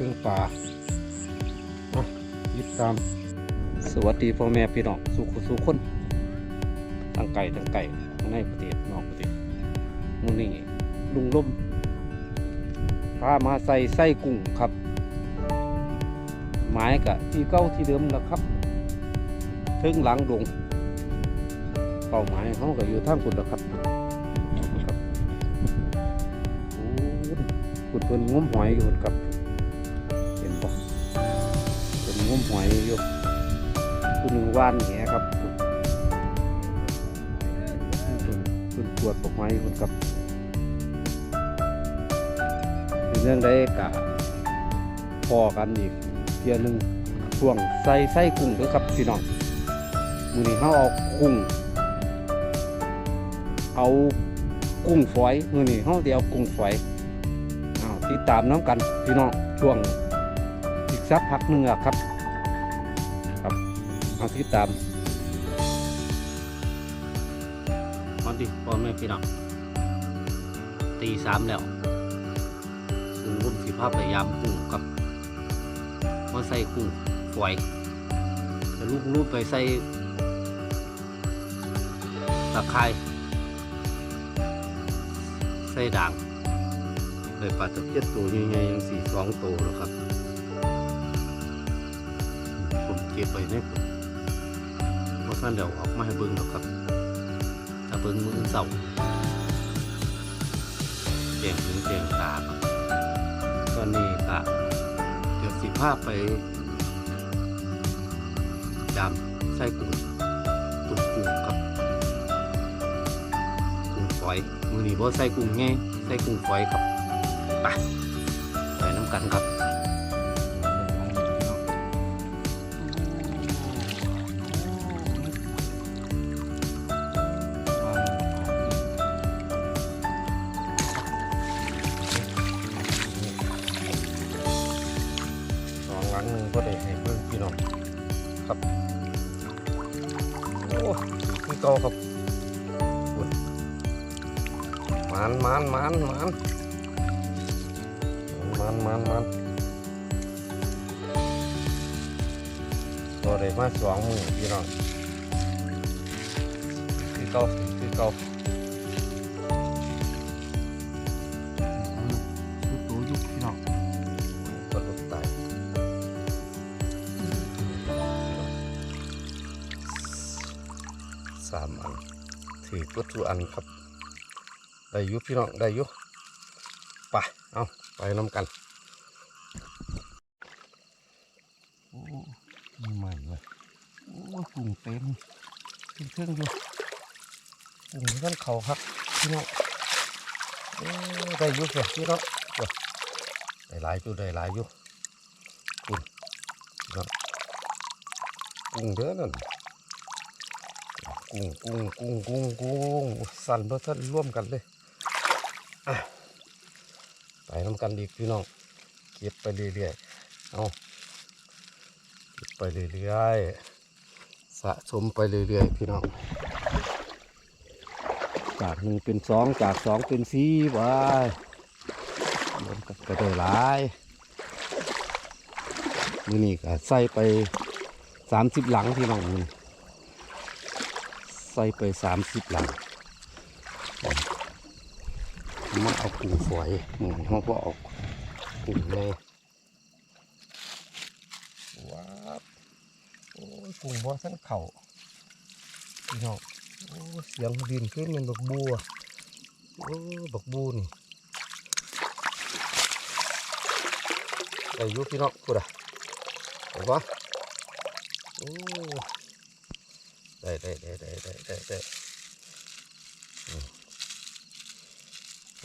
เครื่งป่าอะติดตาม สวัสดีพ่อแม่พี่น้องสุขสุขคนทั้งไก่ทั้งไก่ในประเทศนอกประเทศมื้อนี้ลุงล่มพามาใส่ไส้กุ้งครับหมายกะที่เก้าที่เดิมแล้วครับถึงหลังดงเป้าหมายเขาก็อยู่ท่างคุณแล้วครับครับคุณเพิ่นงมหอยอยู่ครับ มหอยอยู่คุณหนึ่งว่านแหครับคุณคุณตรวจปกไม้คุณครับเป็นเรื่องได้กะพอกันอีกเทียหนึ่งช่วงใส่ไส้กุ้งด้วยครับพี่น้องมือนี้เขาเอากุ้ง เอากุ้งฝอยมือนี้เขาเดียวกุ้งฝอยอ้าวติดตามน้ำกันพี่น้องช่วงอีกสักพักหนึ่งอะครับ เอาติดตามตอนที่พ่อแม่พี่น้องตีสามแล้วซึ่งรุ่นสิภาพพยายามกุ้งกับมาใส่กุ้งฝอยแต่ลูกลูกไปใส่ตะไคร้ใส่ด่างเลยปลาตะเพียนตัวใหญ่ๆยังสี่สองตัวแล้วครับ ผมเก็บไว้ใน ผมว่าท่านเดี๋ยวออกมาให้เบิ้งหรอกครับถ้าเบิ้งมือเสาเจียงถึงเจียงตาครับตอนนี้ก็เดี๋ยวสิภาพไปดำไส้กุ้งตุ่มกุ้งครับกุ้งฝอยมือนี้บ่ใส่กุ้งไงใส่กุ้งฝอยครับไปไปน้ำกันครับ งก็ได้ให้เบิ่งพี่น้องครับโอ้คือเก่าครับมันมันมันมันมันมันมันตัวได้มาสองมือพี่น้องคือเก่าคือเก่า ถือวัตถุอันครับ ได้ยุพี่น้องได้ยุไปเอาไปน้ำกันโอ้มีใหม่เลยโอ้ปุ่งเต็มเครื่องอยู่ปุ่งท่านเขาครับพี่น้องได้ยุเสียพี่น้องได้หลายอยู่ได้หลายอยู่ปุ่งพี่น้องปุ่งเด้อนั่น กุ้งกุ้งกุ้งกุ้งกุ้งสั่นเพื่อท่านร่วมกันเลยไปน้ำกันดีพี่น้องเก็บไปเรื่อยๆเอาเก็บไปเรื่อยๆสะสมไปเรื่อยๆพี่น้องจากหนึ่งเป็นสองจากสองเป็นสี่ไปรวมกันก็ได้หลายมือนี่ก็ใส่ไปสามสิบหลังพี่น้องมือใส่ไปสามสิบหลังมาเอากุ้งฝอยหมูเขาก็เอากุ้งเลยว้าวโอ้ยกุ้งบ่ทั้งเข่าพี่น้องโอ้เสียงดินขึ้นเป็นบักบัวโอ้บักบูนี่ได้ยุพี่น้องพูดอะเห็นปะโอ้ ได้ได้ได้ได้ได้ได้ได้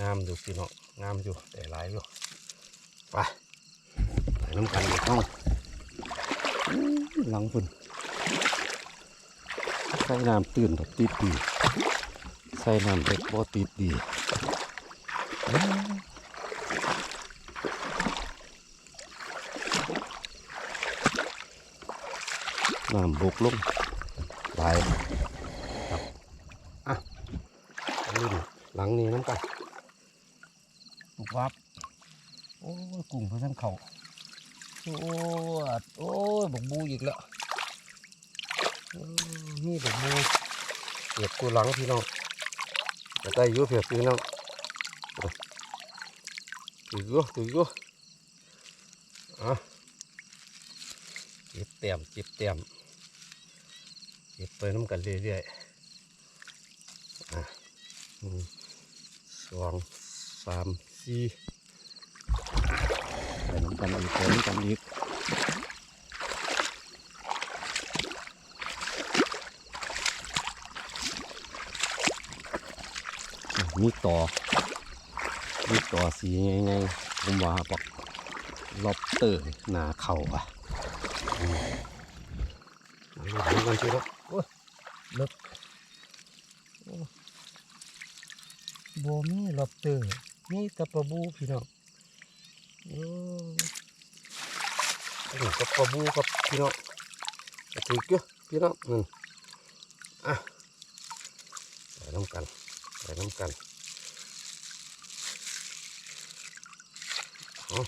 งามอยู่พี่น้องงามอยู่แต่หลายอยู่ไปไปน้ำกันอยู่ห้องหลังฝุ่นใส่น้ำตื่นแบบติดดีใส่น้ำเด็กบ่ติดดีน้ำบุกลง หลายครับอะนี่ดิหลังนี้น้ำกันปุบวับโอ้ยกุ้งเพื่อนเขาสวดโอ้ยบักบูอีกแล้วเออนี่บักบูเปียกกูหลังพี่น้องจะได้อยุ่เปียกพี่น้องถืออยู่ถืออยู่อะเจ็บเต็มเจ็บเต็ม เจ็บไปน้ำกันเรื่อยๆอะหนึ่งสองสามสี่ไปน้ำกันอีกไปน้ำกันอีกมีต่อมีต่อสีไงๆผมว่าบอกล็อบเตอร์หนาเข่าอะอืมมาดูกันสิครับโอ้ยเลิกโอ้ บ่มีล็อบเตอร์มีแตะปลาบูพี่น้องโอ้นี่กับปลาบูครับพี่น้องกระถือเกี่ยวพี่น้องนั่นอะไปน้ำกันไปน้ำกันเอา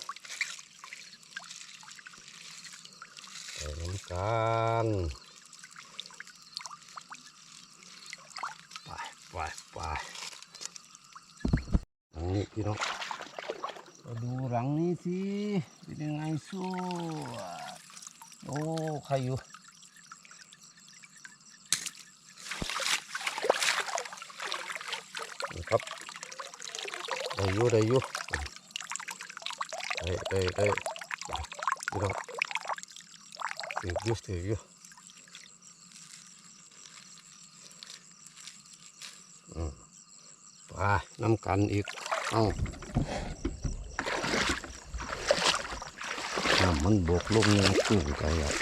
ไปน้ำกันไปไปไป พี่น้องมาดูหลังนี้สิ เป็นยังไงสู้โอ้ใครอยู่ครับได้อยู่ได้อยู่ได้ได้ได้พี่น้องถืออยู่ถืออยู่อืมไปน้ำกันอีก เอ้าน้ำมันบกลงยังสูงใจอะ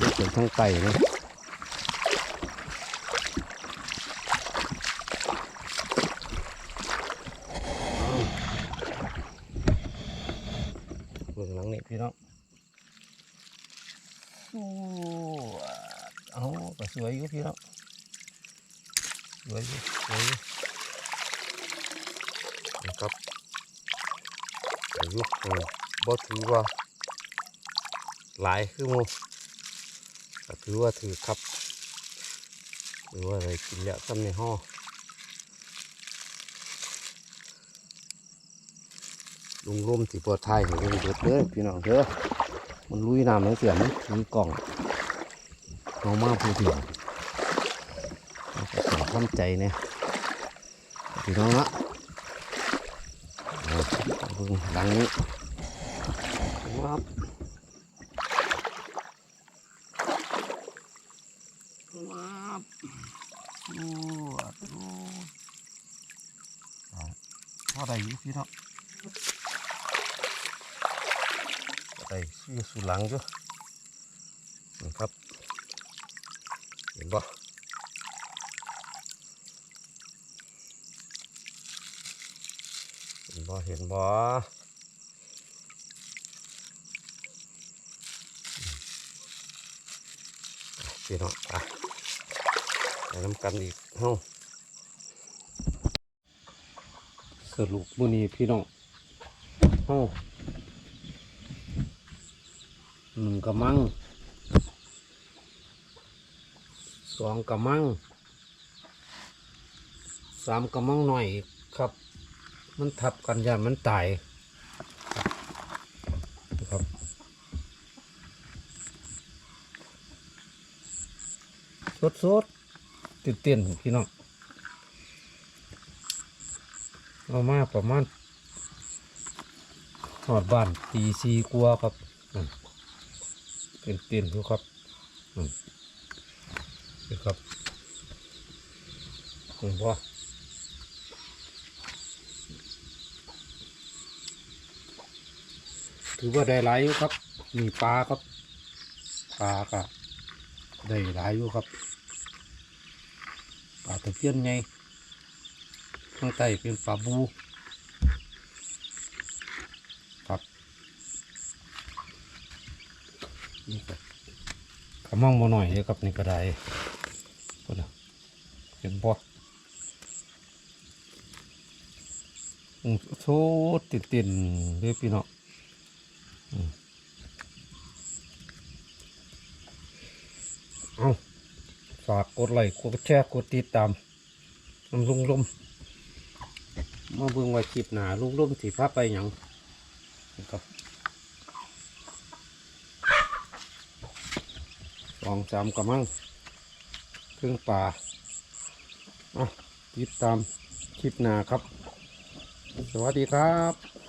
ยกเป็นทั้งไตนะเบื้องหลังนี่พี่น้องสวยเอาก็สวยอยู่พี่น้องสวยอยู่สวยอยู่นะครับ อายุเออบ่ถือว่าหลายคือมูก็ถือว่าถือครับถือว่าอะไรกินแล้วซ้ำในห้อลุงร่มที่ปลอดภัยให้ลุงเดือดเด้อพี่น้องเด้อมันลุยน้ำทั้งเสียมันมีกล่องเอามาพูดถึงเอาก็ต้องทำใจเนี่ยพี่น้องละ บิ่งดังนี้วับวับโอ้โหเอาพอได้อยู่พี่เน้องไปซื้อสูหลังจ้ะนะครับ เห็นบ่เห็น บ่เห็นบ่พี่น้องไปน้ำกันอีกเฮ้าสรุปมื้อนี้พี่น้องเฮ้าหนึ่งกระมังสองกระมังสามกระมังหน่อยครับ มันทับกันยานมันตายครับสดสดๆตื่นเต้นพี่น้องเอามาประมาณหอดบ้านตีสีกลัวครับเป็นเตียนอยู่ครับนี่ครับเห็นป ถือว่าได้หลายอยู่ครับมีปลาครับปลาก็ได้หลายอยู่ครับปลาตะเพียนไงข้างใต้เป็นปลาบูครับนี่ครับขมองมาหน่อยเลยครับนี่ก็ได้ก็เห็นบ่อืมโซติดตินๆเลยพี่น้อง เอาฝากกดไลค์กดแชร์กดติดตามลุงลุมมาเบิ่งไว้คลิปหนาลุงลุมสีฟ้าไปหยังก็สองสามกระมังเครื่องป่าอะติดตามคลิปหนาครับ สวัสดีครับ